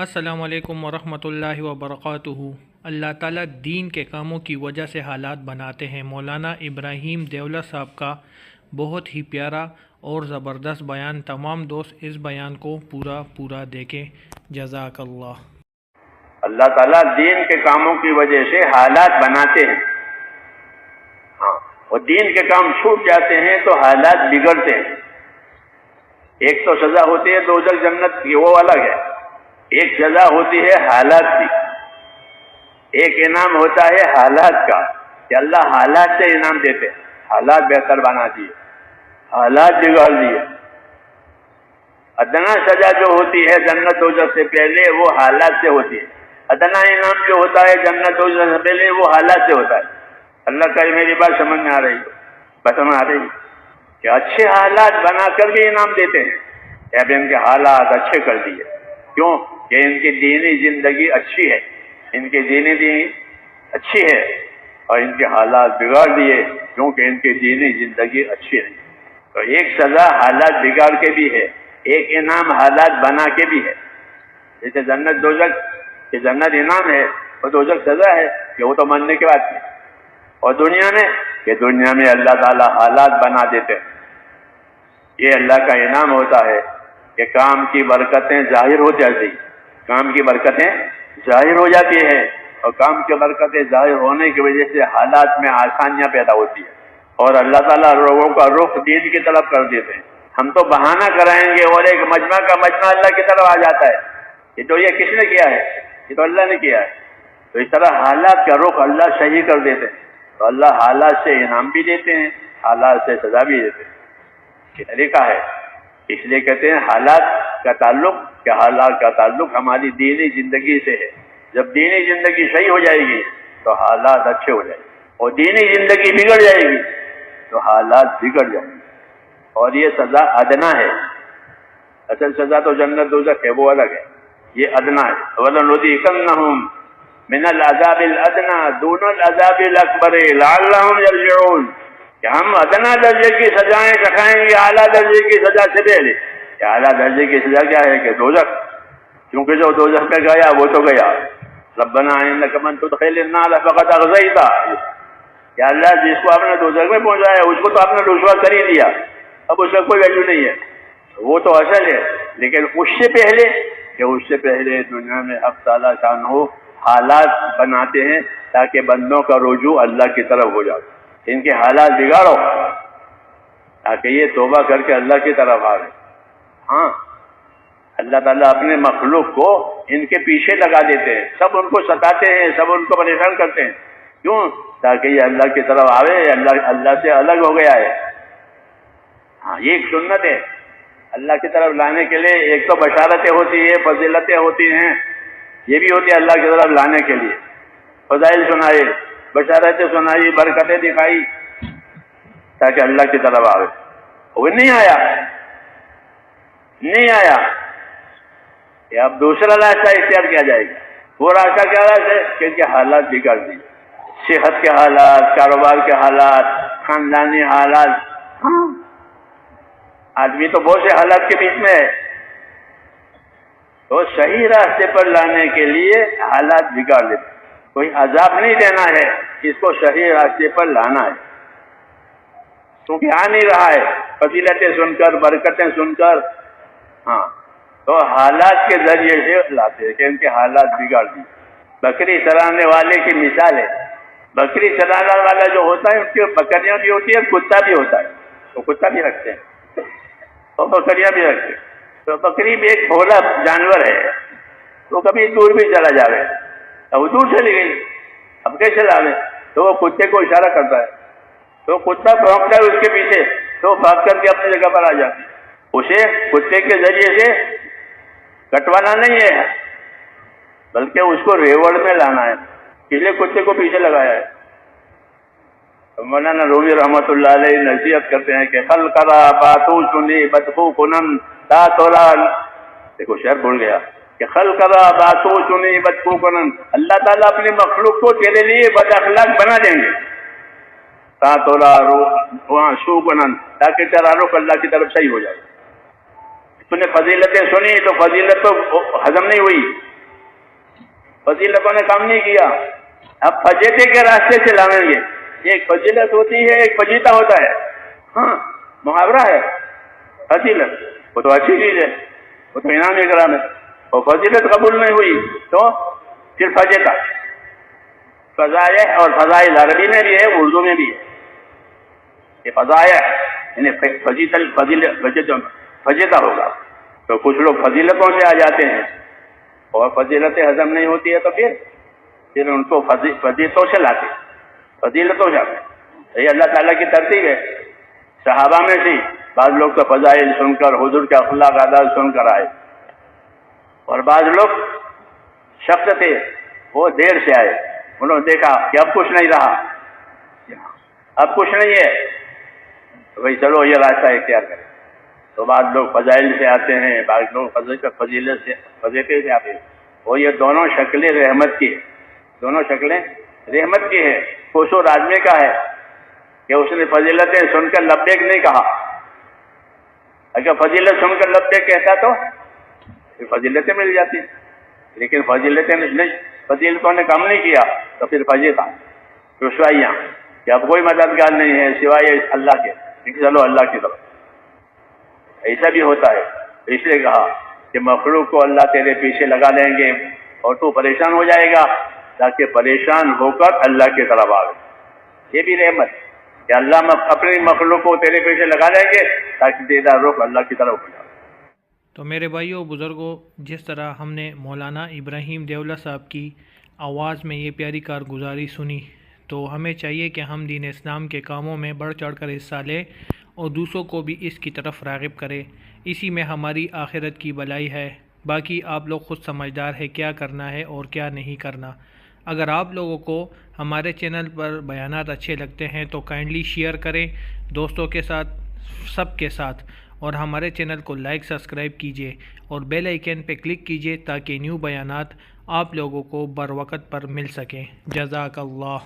السلام علیکم ورحمۃ اللہ وبرکاتہ۔ اللہ تعالیٰ دین کے کاموں کی وجہ سے حالات بناتے ہیں۔ مولانا ابراہیم دیولہ صاحب کا بہت ہی پیارا اور زبردست بیان۔ تمام دوست اس بیان کو پورا پورا دیکھیں۔ جزاک اللہ۔ اللہ تعالیٰ دین کے کاموں کی وجہ سے حالات بناتے ہیں۔ ہاں اور دین کے کام چھوٹ جاتے ہیں تو حالات بگڑتے ہیں۔ ایک تو سزا ہوتی ہے دو جنت کی وہ الگ ہے۔ ایک سزا ہوتی ہے حالات کی۔ ایک انعام ہوتا ہے حالات کا کہ اللہ حالات سے انعام دیتے حالات بہتر بنا دیے۔ حالات بگاڑ دیے۔ ادنا سزا جو ہوتی ہے جنت و سے پہلے وہ حالات سے ہوتی ہے۔ ادنا انعام جو ہوتا ہے جنت و سے پہلے وہ حالات سے ہوتا ہے۔ اللہ کا میری بات سمجھ میں آ رہی بس میں آ رہی کہ اچھے حالات بنا کر بھی انعام دیتے ہیں۔ یا اب ان کے حالات اچھے کر دیے۔ کیوں؟ کہ ان کی دینی زندگی اچھی ہے، ان کی دینی دین اچھی ہے اور ان کے حالات بگاڑ دیے کیونکہ ان کی دینی زندگی اچھی نہیں۔ تو ایک سزا حالات بگاڑ کے بھی ہے، ایک انعام حالات بنا کے بھی ہے۔ جیسے جنت دوزک کہ جنت انعام ہے، وہ دوزک سزا ہے کہ وہ تو ماننے کی بات ہے اور دنیا میں، کہ دنیا میں اللہ تعالیٰ حالات بنا دیتے ہیں۔ یہ اللہ کا انعام ہوتا ہے کہ کام کی برکتیں ظاہر ہو جاتی۔ کام کی برکتیں ظاہر ہو جاتی ہے اور کام کی برکتیں ظاہر ہونے کی وجہ سے حالات میں آسانیاں پیدا ہوتی ہیں اور اللہ تعالیٰ لوگوں کا رخ دین کی طرف کر دیتے ہیں۔ ہم تو بہانہ کرائیں گے اور ایک مجمع کا مجمع اللہ کی طرف آ جاتا ہے۔ یہ تو یہ کس نے کیا ہے؟ یہ تو اللہ نے کیا ہے۔ تو اس طرح حالات کا رخ اللہ صحیح کر دیتے ہیں۔ تو اللہ حالات سے انعام بھی دیتے ہیں، حالات سے سزا بھی دیتے ہیں۔ یہ طریقہ ہے۔ اس لیے کہتے ہیں حالات کا تعلق کہ حالات کا تعلق ہماری دینی زندگی سے ہے۔ جب دینی زندگی صحیح ہو جائے گی تو حالات اچھے ہو جائیں گے۔ اور دینی زندگی بگڑ جائے گی تو حالات بگڑ جائیں گے۔ اور یہ سزا ادنا ہے۔ اصل سزا تو جنت دوزخ ہے، وہ الگ ہے۔ یہ ادنا ہے۔ وَلَنُذِيقَنَّهُمْ مِنَ الْعَذَابِ الْأَدْنَى دُونَ الْعَذَابِ الْأَكْبَرِ لَعَلَّهُمْ يَرْجِعُونَ کہ ہم ادنا درجے کی سزائیں چکھائیں گے، اعلیٰ درجے کی سزا سے پہلے۔ کہ اعلیٰ درجے کی سزا کیا ہے کہ دوزخ؟ کیونکہ جو دوزخ میں گیا، وہ تو گیا۔ ربنا انك من تدخل النار فقد کہ اللہ، جس کو آپ نے دوزخ میں پہنچایا، اس کو تو آپ نے رسوا کر ہی دیا۔ اب اس کا کوئی ویلیو نہیں ہے۔ وہ تو اصل ہے، لیکن اس سے پہلے کہ اس سے پہلے دنیا میں اب تعالیٰ شان ہو، حالات بناتے ہیں تاکہ بندوں کا رجوع اللہ کی طرف ہو جائے۔ ان کے حالات بگاڑو تاکہ یہ توبہ کر کے اللہ کی طرف آ ہاں۔ اللہ تعالیٰ اپنے مخلوق کو ان کے پیچھے لگا دیتے ہیں۔ سب ان کو ستاتے ہیں، سب ان کو پریشان کرتے ہیں۔ کیوں؟ تاکہ یہ اللہ کی طرف آوے اللہ اللہ سے الگ ہو گیا ہے۔ ہاں یہ ایک سنت ہے۔ اللہ کی طرف لانے کے لیے ایک تو بشارتیں ہوتی ہے فضیلتیں ہوتی ہیں۔ یہ بھی ہوتی ہے اللہ کی طرف لانے کے لیے۔ فضائل سنائے۔ بشارتیں سنائی، برکتیں دکھائی، تاکہ اللہ کی طرف آوے۔ وہ نہیں آیا۔ نہیں آیا۔ کہ اب دوسرا راستہ اختیار کیا جائے گا۔ وہ راستہ کیا راستہ ہے؟ کہ ان کے حالات بگڑ دیے صحت کے حالات، کاروبار کے حالات، خاندانی حالات۔ ہاں۔ آدمی تو بہت سے حالات کے بیچ میں ہے۔ تو صحیح راستے پر لانے کے لیے حالات بگاڑ دیتے کوئی عذاب نہیں دینا ہے۔ اس کو صحیح راستے پر لانا ہے۔ کیونکہ آ نہیں رہا ہے؟ فضیلتیں سن کر، برکتیں سن کر۔ ہاں۔ تو حالات کے ذریعے سے لاتے ہیں کہ ان کے حالات بگاڑ دی بکری چلانے والے کی مثال ہے۔ بکری چلانے والا جو ہوتا ہے، ان کی بکریاں بھی ہوتی ہیں، کتا بھی ہوتا ہے۔ تو کتا بھی رکھتے ہیں۔ اور بکریاں بھی رکھتے ہیں۔ تو بکری بھی ایک بھولا جانور ہے۔ تو کبھی دور بھی چلا جاوے۔ اب دور چلی گئی۔ اب کیسے لاوے؟ تو وہ کتے کو اشارہ کرتا ہے۔ تو کتا بھونکتا ہے اس کے پیچھے، تو بھاگ کر کے اپنی جگہ پر آ جاتی اسے کتے کے ذریعے سے کٹوانا نہیں ہے، بلکہ اس کو ریوڑ میں لانا ہے۔ اس لیے کتے کو پیچھے لگایا ہے۔ مولانا روبی رحمۃ اللہ علیہ نصیحت کرتے ہیں کہ خل کرا باتو سنی بدبو کنن تا دیکھو، شہر بھول گیا۔ کہ خلق با باتو چنے بدکو کنن اللہ تعالیٰ اپنے مخلوق کو تیرے لیے بد اخلاق بنا دیں گے۔ ساتولا رو وہاں شو کنن تاکہ تیرا رخ اللہ کی طرف صحیح ہو جائے۔ تو نے فضیلتیں سنی، تو فضیلت تو ہضم نہیں ہوئی۔ فضیلتوں نے کام نہیں کیا۔ اب فجیتے کے راستے سے لائیں گے۔ ایک فضیلت ہوتی ہے، ایک فجیتا ہوتا ہے۔ ہاں محاورہ ہے۔ فضیلت، وہ تو اچھی چیز ہے۔ وہ تو انعام اکرام ہے۔ اور فضیلت قبول نہیں ہوئی تو پھر فضے کا۔ فضائے اور فضائل عربی میں بھی ہے، اردو میں بھی ہے۔ یہ فضائے یعنی فضیل فضیل فجیدہ ہوگا۔ تو کچھ لوگ فضیلتوں سے آ جاتے ہیں اور فضیلت ہضم نہیں ہوتی ہے تو پھر پھر ان کو فضیلتوں سے لاتے فضیلتوں سے آتے یہ اللہ تعالیٰ کی ترتیب ہے۔ صحابہ میں سے بعض لوگ تو فضائل سن کر، حضور کا اخلاق آداد سن کر آئے۔ اور بعض لوگ شخص تھے، وہ دیر سے آئے۔ انہوں نے دیکھا کہ اب کچھ نہیں رہا۔ اب کچھ نہیں ہے۔ بھائی چلو، یہ راستہ اختیار کریں۔ تو بعض لوگ فضائل سے آتے ہیں، بعض لوگ فضیلت سے فضیقے سے آتے ہیں۔ وہ یہ دونوں شکلیں رحمت کی ہے دونوں شکلیں رحمت کی ہے کوشو راجمے کا ہے کہ اس نے فضیلتیں سن کر لبیک نہیں کہا۔ اگر فضیلت سن کر لبیک کہتا تو پھر فضیلتیں مل جاتی لیکن فضیلتیں فضیلتوں نے کام نہیں کیا، تو پھر فضیلت رسوائیاں کہ اب کوئی مددگار نہیں ہے، سوائے اللہ کے۔ چلو اللہ کی طرف۔ ایسا بھی ہوتا ہے۔ اس لیے کہا کہ مخلوق کو اللہ تیرے پیچھے لگا لیں گے اور تو پریشان ہو جائے گا، تاکہ پریشان ہو کر اللہ کی طرف آ گئے یہ بھی رحمت کہ اللہ اپنے مخلوق کو تیرے پیچھے لگا لیں گے، تاکہ تیرا رخ اللہ کی طرف ہو جائے۔ تو میرے بھائیوں بزرگوں جس طرح ہم نے مولانا ابراہیم دیولہ صاحب کی آواز میں یہ پیاری کارگزاری سنی، تو ہمیں چاہیے کہ ہم دین اسلام کے کاموں میں بڑھ چڑھ کر حصہ لیں اور دوسروں کو بھی اس کی طرف راغب کرے اسی میں ہماری آخرت کی بلائی ہے۔ باقی آپ لوگ خود سمجھدار ہے کیا کرنا ہے اور کیا نہیں کرنا۔ اگر آپ لوگوں کو ہمارے چینل پر بیانات اچھے لگتے ہیں تو کائنڈلی شیئر کریں دوستوں کے ساتھ، سب کے ساتھ۔ اور ہمارے چینل کو لائک، سبسکرائب کیجیے اور بیل آئیکن پہ کلک کیجیے تاکہ نیو بیانات آپ لوگوں کو بروقت پر مل سکیں۔ جزاک اللہ۔